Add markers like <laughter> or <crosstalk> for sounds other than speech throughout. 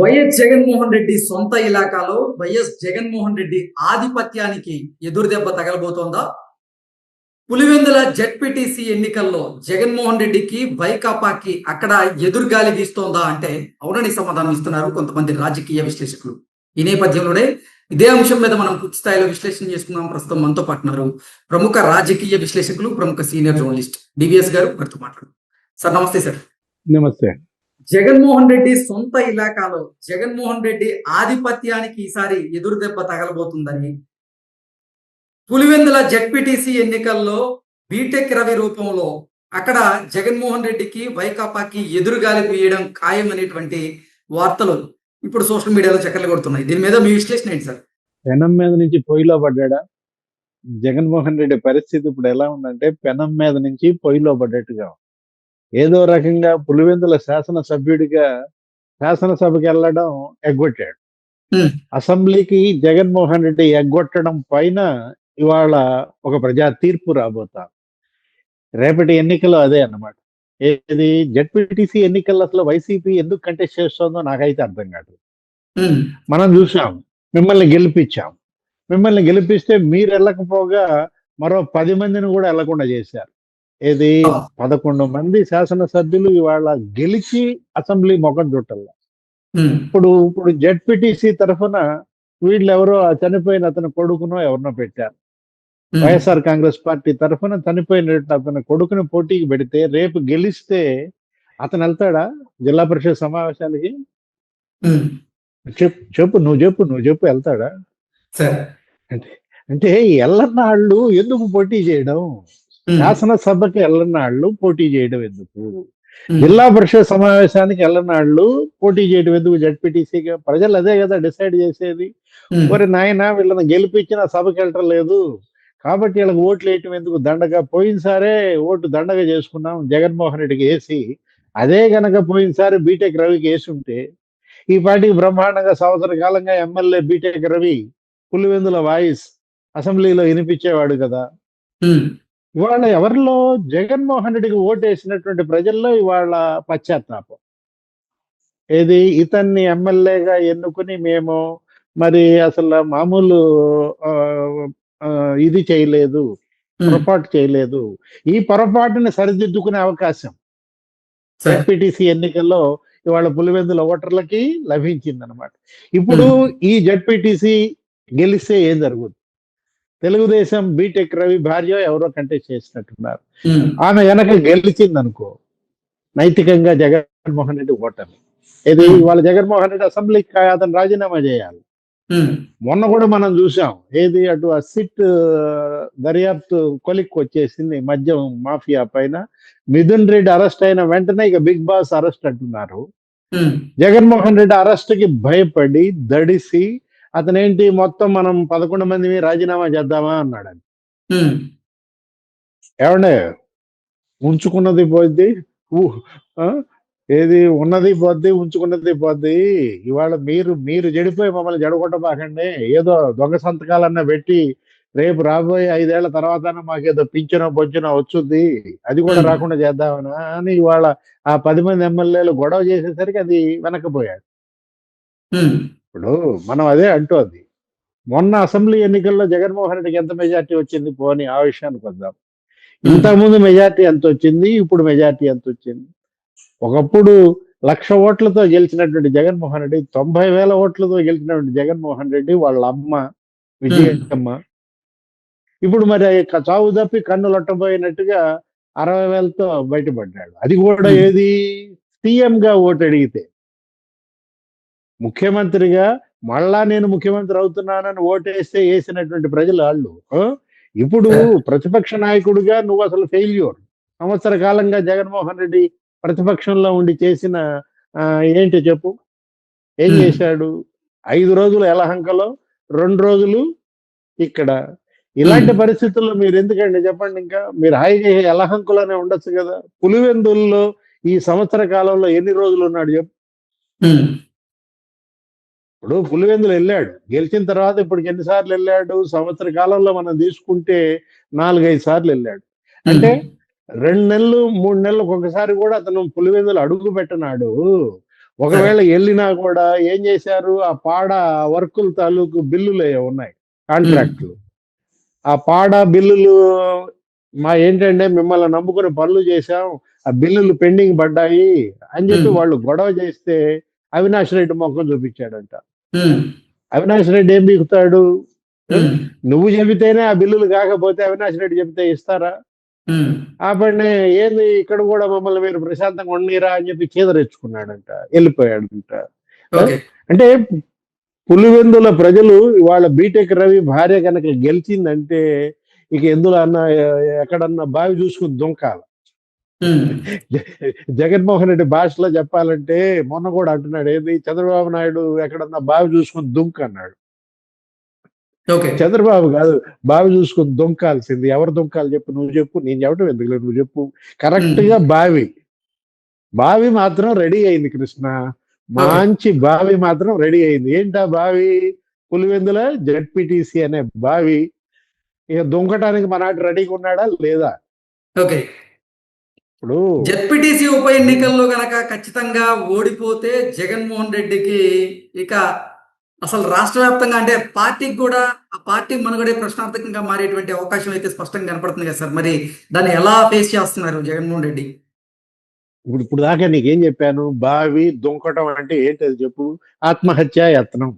YS Jaganmohan Reddy సొంత ఇలాకాలో YS Jaganmohan Reddy ఆధిపత్యానికి ఎదురుదెబ్బ తగలబోతోందా? పులివెందుల జెడ్పీటీసీ ఎన్నికల్లో జగన్మోహన్ రెడ్డికి వైకాపాకి అక్కడ ఎదురుగాలి గీస్తోందా అంటే అవునని సమాధానం ఇస్తున్నారు కొంతమంది రాజకీయ విశ్లేషకులు. ఈ నేపథ్యంలోనే ఇదే అంశం మీద మనం పూర్తి స్థాయిలో విశ్లేషణ చేసుకుందాం. ప్రస్తుతం మనతో పాటున్నారు ప్రముఖ రాజకీయ విశ్లేషకులు ప్రముఖ సీనియర్ జర్నలిస్ట్ డివిఎస్ గారు వారితో మాట్లాడు సార్ నమస్తే సార్. నమస్తే. జగన్మోహన్ రెడ్డి సొంత ఇలాకాలో జగన్మోహన్ రెడ్డి ఆధిపత్యానికి ఈసారి ఎదురు దెబ్బ తగలబోతుందని. పులివెందుల జడ్పీటీసీ ఎన్నికల్లో బీటెక్ రవి రూపంలో అక్కడ జగన్మోహన్ రెడ్డికి వైకాపాకి ఎదురుగాలి వేయడం ఖాయం అనేటువంటి వార్తలు ఇప్పుడు సోషల్ మీడియాలో చక్కర్లు కొడుతున్నాయి. దీని మీద మీ విశ్లేషణ ఏంటి సార్? పెనం మీద నుంచి పొయ్యిలో పడ్డా జగన్మోహన్ రెడ్డి పరిస్థితి ఇప్పుడు ఎలా ఉందంటే పెనం మీద నుంచి పొయ్యిలో పడ్డట్టుగా ఏదో రకంగా పులివెందుల శాసనసభ్యుడిగా శాసనసభకి వెళ్ళడం ఎగ్గొట్టాడు. అసెంబ్లీకి జగన్మోహన్ రెడ్డి ఎగ్గొట్టడం పైన ఇవాళ ఒక ప్రజా తీర్పు రాబోతా. రేపటి ఎన్నికలు అదే అన్నమాట. ఏది జడ్పీటీసీ ఎన్నికల్లో అసలు వైసీపీ ఎందుకు కంటెస్ట్ చేస్తుందో నాకైతే అర్థం కాదు. మనం చూసాం మిమ్మల్ని గెలిపించాం. మిమ్మల్ని గెలిపిస్తే మీరు వెళ్ళకపోగా మరో పది మందిని కూడా వెళ్ళకుండా చేశారు. ఏది. పదకొండు మంది శాసనసభ్యులు ఇవాళ గెలిచి అసెంబ్లీ మొఖం చుట్టాల ఇప్పుడు ఇప్పుడు జెడ్పీటీసీ తరఫున వీళ్ళు ఎవరో ఆ చనిపోయిన అతని కొడుకునో ఎవరినో పెట్టారు. వైఎస్ఆర్ కాంగ్రెస్ పార్టీ తరఫున చనిపోయిన అతని కొడుకుని పోటీకి పెడితే రేపు గెలిస్తే అతను వెళ్తాడా జిల్లా పరిషత్ సమావేశాలకి? చెప్పు చెప్పు నువ్వు చెప్పు నువ్వు చెప్పు వెళ్తాడా? సార్. అంటే ఎల్లన్నాళ్ళు ఎందుకు పోటీ చేయడం? శాసనసభకి ఎల్లన్నాళ్ళు పోటీ చేయడం ఎందుకు? జిల్లా పరిషత్ సమావేశానికి ఎల్లనాళ్ళు పోటీ చేయడం ఎందుకు? జడ్పీటీసీగా ప్రజలు అదే కదా డిసైడ్ చేసేది. మరి నాయన వీళ్ళని గెలిపించిన సభకి వెళ్ళటం లేదు. కాబట్టి వీళ్ళకి ఓట్లు వేయటం ఎందుకు? దండగా పోయినసారే ఓటు దండగా చేసుకున్నాం జగన్మోహన్ రెడ్డికి వేసి. అదే గనక పోయినసారి బీటెక్ రవికి వేసి ఉంటే ఈ పార్టీకి బ్రహ్మాండంగా సంవత్సర కాలంగా MLA BTech Ravi Pulivendula voice అసెంబ్లీలో వినిపించేవాడు కదా. ఇవాళ ఎవరిలో జగన్మోహన్ రెడ్డికి ఓటు వేసినటువంటి ప్రజల్లో ఇవాళ పశ్చాత్తాపం. ఏది? ఇతన్ని ఎమ్మెల్యేగా ఎన్నుకుని మేము మరి అసలు మామూలు ఇది చేయలేదు పొరపాటు చేయలేదు. ఈ పొరపాటుని సరిదిద్దుకునే అవకాశం జడ్పీటీసీ ఎన్నికల్లో ఇవాళ పులివెందుల ఓటర్లకి లభించింది అనమాట ఇప్పుడు ఈ జడ్పీటీసీ గెలిస్తే ఏం జరుగుతుంది తెలుగుదేశం బీటెక్ రవి భార్య ఎవరో కంటెస్ట్ చేసినట్టున్నారు. ఆమె వెనక గెలిచింది అనుకో నైతికంగా జగన్మోహన్ రెడ్డి ఓటమి. ఇది Hmm. వాళ్ళ జగన్మోహన్ రెడ్డి అసెంబ్లీకి అతను రాజీనామా చేయాలి. మొన్న కూడా మనం చూసాం ఏది అటు ఆ సిట్ దర్యాప్తు కొలిక్కి వచ్చేసింది మద్యం మాఫియా పైన. మిథున్ రెడ్డి అరెస్ట్ అయిన వెంటనే ఇక బిగ్ బాస్ అరెస్ట్ అంటున్నారు. జగన్మోహన్ రెడ్డి అరెస్ట్కి భయపడి దడిసి అతనేంటి మొత్తం మనం పదకొండు మంది రాజీనామా చేద్దామా? అన్నాడు అని ఏమండే? ఉంచుకున్నది పోద్ది? ఏది ఉన్నది పోద్ది ఉంచుకున్నది పోద్ది. ఇవాళ మీరు మీరు చెడిపోయి మమ్మల్ని జడగొట్టబాకండి. ఏదో దొంగ సంతకాలన్నా పెట్టి రేపు రాబోయే ఐదేళ్ళ తర్వాత మాకేదో పింఛనో బొచ్చునో వచ్చుద్ది. అది కూడా. రాకుండా చేద్దామనా అని ఇవాళ ఆ పది మంది ఎమ్మెల్యేలు గొడవ చేసేసరికి అది వెనకపోయాడు ఉమ్, ఇప్పుడు మనం అదే అంటోంది మొన్న అసెంబ్లీ ఎన్నికల్లో జగన్మోహన్ రెడ్డికి ఎంత మెజార్టీ వచ్చింది పోని ఆ విషయానికి వద్దాం. ఇంతకుముందు మెజార్టీ ఎంత వచ్చింది? ఇప్పుడు మెజార్టీ ఎంత వచ్చింది? ఒకప్పుడు లక్ష ఓట్లతో గెలిచినటువంటి జగన్మోహన్ రెడ్డి తొంభై వేల ఓట్లతో గెలిచినటువంటి జగన్మోహన్ రెడ్డి వాళ్ళ అమ్మ విజయమ్మ ఇప్పుడు మరి చావు తప్పి కన్ను లొట్టబోయినట్టుగా అరవై వేలతో బయటపడ్డాడు. అది కూడా. ఏది? సీఎం గా ఓటు అడిగితే. ముఖ్యమంత్రిగా మళ్ళా నేను ముఖ్యమంత్రి అవుతున్నానని ఓటేస్తే వేసినటువంటి ప్రజలు వాళ్ళు? ఇప్పుడు. ప్రతిపక్ష నాయకుడిగా నువ్వు అసలు ఫెయిల్యూర్ సంవత్సర కాలంగా జగన్మోహన్ రెడ్డి ప్రతిపక్షంలో ఉండి చేసిన ఏంటి చెప్పు? ఏం. చేశాడు? ఐదు రోజులు ఎలహంకలో రెండు రోజులు ఇక్కడ. ఇలాంటి. పరిస్థితుల్లో మీరు ఎందుకండి చెప్పండి ఇంకా? మీరు హాయిగా ఎలహంకులోనే ఉండొచ్చు కదా. పులివెందుల్లో ఈ సంవత్సర కాలంలో ఎన్ని రోజులు ఉన్నాడు చెప్పు? ఇప్పుడు పులివెందులు వెళ్ళాడు. గెలిచిన తర్వాత ఇప్పుడు ఎన్నిసార్లు వెళ్ళాడు? సంవత్సర కాలంలో మనం తీసుకుంటే నాలుగైదు సార్లు వెళ్ళాడు. అంటే రెండు నెలలు మూడు నెలలకు ఒకసారి కూడా అతను పులివెందులు అడుగు పెట్టనాడు. ఒకవేళ వెళ్ళినా కూడా ఏం చేశారు? ఆ పాడ వర్కుల తాలూకు బిల్లులు ఉన్నాయి కాంట్రాక్టులు. ఆ పాడ బిల్లులు మా ఏంటంటే మిమ్మల్ని నమ్ముకుని పనులు చేశాం ఆ బిల్లులు పెండింగ్ పడ్డాయి అని చెప్పి. వాళ్ళు గొడవ చేస్తే అవినాష్ రెడ్డి మొక్కం చూపించాడంట. అవినాష్ రెడ్డి ఏం బిగుతాడు నువ్వు చెబితేనే ఆ బిల్లులు కాకపోతే అవినాష్ రెడ్డి చెబితే ఇస్తారా? ఆపడిని ఏంది ఇక్కడ కూడా మమ్మల్ని మీరు ప్రశాంతంగా ఉండీరా అని చెప్పి చీదరెచ్చుకున్నాడంట వెళ్ళిపోయాడంట. అంటే పులివెందుల ప్రజలు ఇవాళ బీటెక్ రవి భార్య కనుక గెలిచిందంటే ఇక ఎందులో అన్న ఎక్కడన్నా బావి చూసుకుని దుంకాల. జగన్మోహన్ రెడ్డి భాషలో చెప్పాలంటే మొన్న కూడా అంటున్నాడు ఏది చంద్రబాబు నాయుడు ఎక్కడన్నా బావి చూసుకుని దుంక్ అన్నాడు. ఓకే. చంద్రబాబు కాదు బావి చూసుకుని దుంకాల్సింది. ఎవరు దుంకాలి చెప్పు నువ్వు చెప్పు. నేను చెప్పడం ఎందుకు లేదు నువ్వు చెప్పు. కరెక్ట్గా బావి. బావి మాత్రం రెడీ అయింది కృష్ణ. మంచి బావి మాత్రం రెడీ అయింది. ఏంటా బావి? పులివెందుల జెడ్పిటిసి అనే బావి. ఇక దుంకటానికి మనాటి రెడీగా ఉన్నాడా? లేదా? ఓకే. ఇప్పుడు జెడ్పీటీసీ ఉప ఎన్నికల్లో గనక ఖచ్చితంగా ఓడిపోతే జగన్మోహన్ రెడ్డికి ఇక అసలు రాష్ట్ర వ్యాప్తంగా అంటే పార్టీకి కూడా ఆ పార్టీ మనుగడే ప్రశ్నార్థకంగా మారేటువంటి అవకాశం అయితే స్పష్టంగా కనపడుతుంది కదా సార్. మరి దాన్ని ఎలా ఫేస్ చేస్తున్నారు జగన్మోహన్ రెడ్డి? ఇప్పుడు ఇప్పుడు దాకా నీకేం చెప్పాను? బావి దుంకటం అంటే ఏంటి అది చెప్పు? ఆత్మహత్య యత్నం.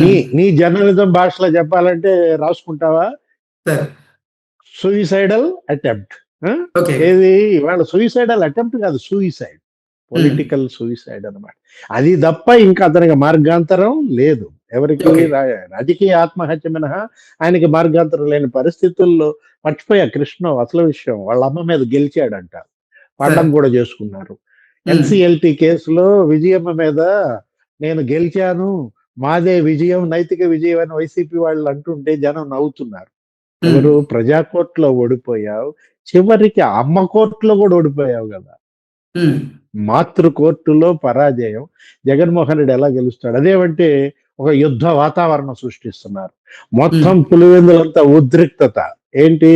నీ నీ జర్నలిజం భాషలో చెప్పాలంటే రాసుకుంటావా? సూయిసైడల్ అటెంప్ట్ ఏది? ఇవాళ సూయిసైడల్ అటెంప్ట్ కాదు సూయిసైడ్ పొలిటికల్ సూయిసైడ్ అన్నమాట. అది తప్ప ఇంకా అతనికి మార్గాంతరం లేదు. ఎవరికి రాజకీయ ఆత్మహత్య మినహా ఆయనకి మార్గాంతరం లేని పరిస్థితుల్లో మర్చిపోయా కృష్ణ అసలు విషయం. వాళ్ళ అమ్మ మీద గెలిచాడంట. పండం కూడా చేసుకున్నారు. ఎన్సిఎల్టి కేసులో విజయమ్మ మీద నేను గెలిచాను. మాదే విజయం నైతిక విజయం అని వైసీపీ వాళ్ళు అంటుంటే జనం నవ్వుతున్నారు. ఎవరు? ప్రజా కోర్టులో ఓడిపోయావు. చివరికి అమ్మ కోర్టులో కూడా ఓడిపోయావు కదా. మాతృ కోర్టులో పరాజయం. జగన్మోహన్ రెడ్డి ఎలా గెలుస్తాడు? అదేమంటే ఒక యుద్ధ వాతావరణం సృష్టిస్తున్నారు. మొత్తం పులివెందులంతా ఉద్రిక్తత. ఏంటి?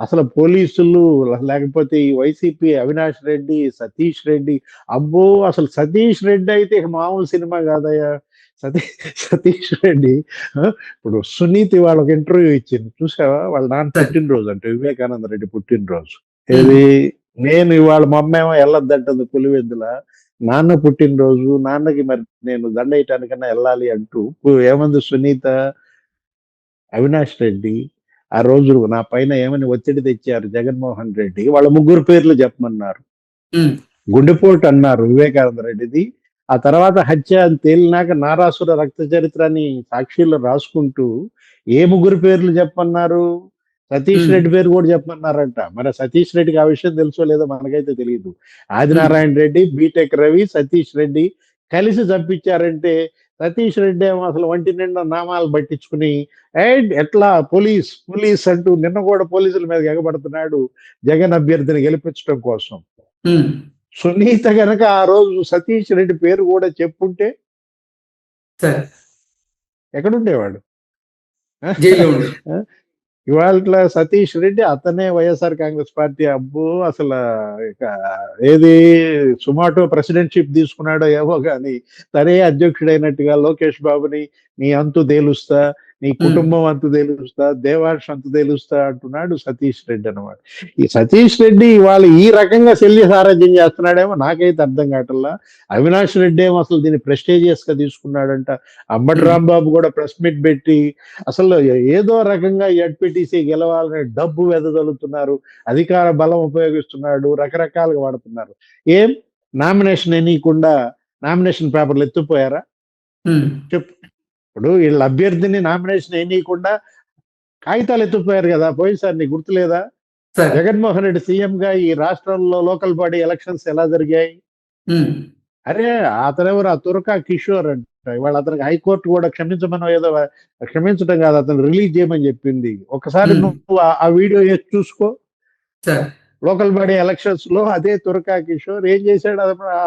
అసలు పోలీసులు లేకపోతే ఈ వైసీపీ అవినాష్ రెడ్డి సతీష్ రెడ్డి అబ్బో! అసలు సతీష్ రెడ్డి అయితే మామూలు సినిమా కాదయ్యా. సతీ సతీష్ రెడ్డి ఇప్పుడు సునీతి వాళ్ళకి ఇంటర్వ్యూ ఇచ్చింది. చూసావా? వాళ్ళ నాన్న పుట్టినరోజు అంటే వివేకానంద రెడ్డి పుట్టినరోజు. ఏది? నేను ఇవాళ మా అమ్మ ఏమో వెళ్ళొద్దంటుంది పులివెందుల. నాన్న పుట్టినరోజు నాన్నకి మరి నేను దండ వేయటానికన్నా వెళ్ళాలి అంటూ ఏమంది సునీత? అవినాష్ రెడ్డి ఆ రోజు నా పైన ఏమని ఒత్తిడి తెచ్చారు జగన్మోహన్ రెడ్డి? వాళ్ళ ముగ్గురు పేర్లు చెప్పమన్నారు. గుండెపోటు అన్నారు వివేకానంద రెడ్డిది. ఆ తర్వాత హత్య అని తేలినాక నారాసుర రక్త చరిత్రని సాక్షిలో రాసుకుంటూ ఏ ముగ్గురు పేర్లు చెప్పమన్నారు? సతీష్. రెడ్డి పేరు కూడా చెప్పమన్నారంట. మరి సతీష్ రెడ్డికి ఆ విషయం తెలుసో లేదో మనకైతే తెలియదు. ఆదినారాయణ రెడ్డి బీటెక్ రవి సతీష్ రెడ్డి కలిసి చంపించారంటే సతీష్ రెడ్డి ఏమో అసలు ఒంటి నిండా నామాలు పట్టించుకుని "ఏయ్, ఎట్లా పోలీస్ పోలీస్ అంటూ నిన్న కూడా పోలీసుల మీద ఎగబడుతున్నాడు జగన్ అభ్యర్థిని గెలిపించడం కోసం. సునీత గనక ఆ రోజు సతీష్ రెడ్డి పేరు కూడా చెప్పుంటే ఎక్కడుండేవాడు? ఇవాళ సతీష్ రెడ్డి అతనే వైఎస్ఆర్ కాంగ్రెస్ పార్టీ అబ్బో అసలు ఇక ఏది సుమాటో ప్రెసిడెంట్షిప్ తీసుకున్నాడో ఏమో కానీ తనే అధ్యక్షుడైనట్టుగా లోకేష్ బాబుని నీ అంతు తేలుస్తా నీ కుటుంబం అంతు తేలుస్తా దేవార్ష్ అంతు తేలుస్తా అంటున్నాడు సతీష్ రెడ్డి అన్నమాట. ఈ సతీష్ రెడ్డి ఇవాళ ఈ రకంగా శల్య సారథ్యం చేస్తున్నాడేమో నాకైతే అర్థం కావట్లా. అవినాష్ రెడ్డి ఏమో అసలు దీన్ని ప్రెస్టేజియస్గా తీసుకున్నాడంట. అంబటి. రాంబాబు కూడా ప్రెస్ మీట్ పెట్టి అసలు ఏదో రకంగా ఎడ్పిటిసి గెలవాలని డబ్బు వెదజల్లుతున్నారు అధికార బలం ఉపయోగిస్తున్నాడు రకరకాలుగా వాడుతున్నారు. ఏం? నామినేషన్ ఎనీయకుండా నామినేషన్ పేపర్లు ఎత్తుపోయారా చెప్పు. ఇప్పుడు వీళ్ళ అభ్యర్థిని నామినేషన్ ఎనీయకుండా కాగితాలు ఎత్తుపోయారు కదా పోయినసారి నీకు గుర్తులేదా? జగన్మోహన్ రెడ్డి సీఎం గా ఈ రాష్ట్రంలో లోకల్ బాడీ ఎలక్షన్స్ ఎలా జరిగాయి? అరే అతనెవరు ఆ తురకా కిషోర్ అంట. ఇవాళ అతనికి హైకోర్టు కూడా క్షమించమని ఏదో క్షమించడం కాదు అతను రిలీజ్ చేయమని చెప్పింది. ఒకసారి. నువ్వు ఆ- వీడియో చూసుకో. లోకల్ బాడీ ఎలక్షన్స్లో అదే తురకా కిషోర్ ఏం చేశాడు?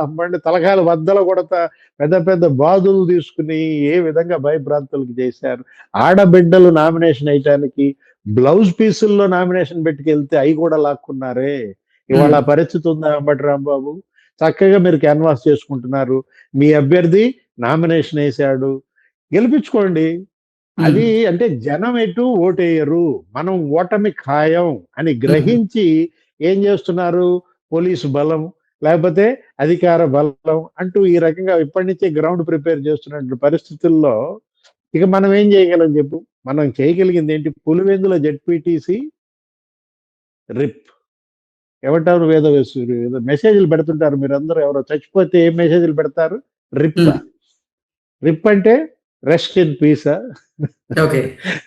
బండి తలకాయలు బద్దలు కొడతా పెద్ద పెద్ద బాధులు తీసుకుని ఏ విధంగా భయభ్రాంతులకు చేశారు? ఆడబిడ్డలు నామినేషన్ వేయటానికి బ్లౌజ్ పీసుల్లో నామినేషన్ పెట్టుకెళ్తే అవి కూడా లాక్కున్నారే. ఇవాళ పరిస్థితి ఉందా అంబటి రాంబాబు? చక్కగా మీరు క్యాన్వాస్ చేసుకుంటున్నారు. మీ అభ్యర్థి నామినేషన్ వేశాడు. గెలిపించుకోండి. అది అంటే జనం ఎటు ఓటేయరు? మనం ఓటమి ఖాయం అని గ్రహించి ఏం చేస్తున్నారు? పోలీసు బలం లేకపోతే అధికార బలం అంటూ ఈ రకంగా ఇప్పటి నుంచే గ్రౌండ్ ప్రిపేర్ చేస్తున్న పరిస్థితుల్లో ఇక మనం ఏం చేయగలం చెప్పు? మనం చేయగలిగింది ఏంటి? Pulivendula ZPTC RIP. ఏమంటారు వేద ఏదో మెసేజ్లు పెడుతుంటారు మీరు అందరూ ఎవరో చచ్చిపోతే ఏం మెసేజ్లు పెడతారు? రిప్. రిప్ అంటే rest in peace. Okay.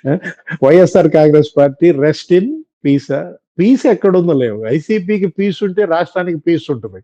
<laughs> YSR Congress party rest in peace. Peace ఎక్కడుందో లేవు. ఐసీపీకి పీస్ ఉంటే రాష్ట్రానికి పీస్ ఉంటుంది.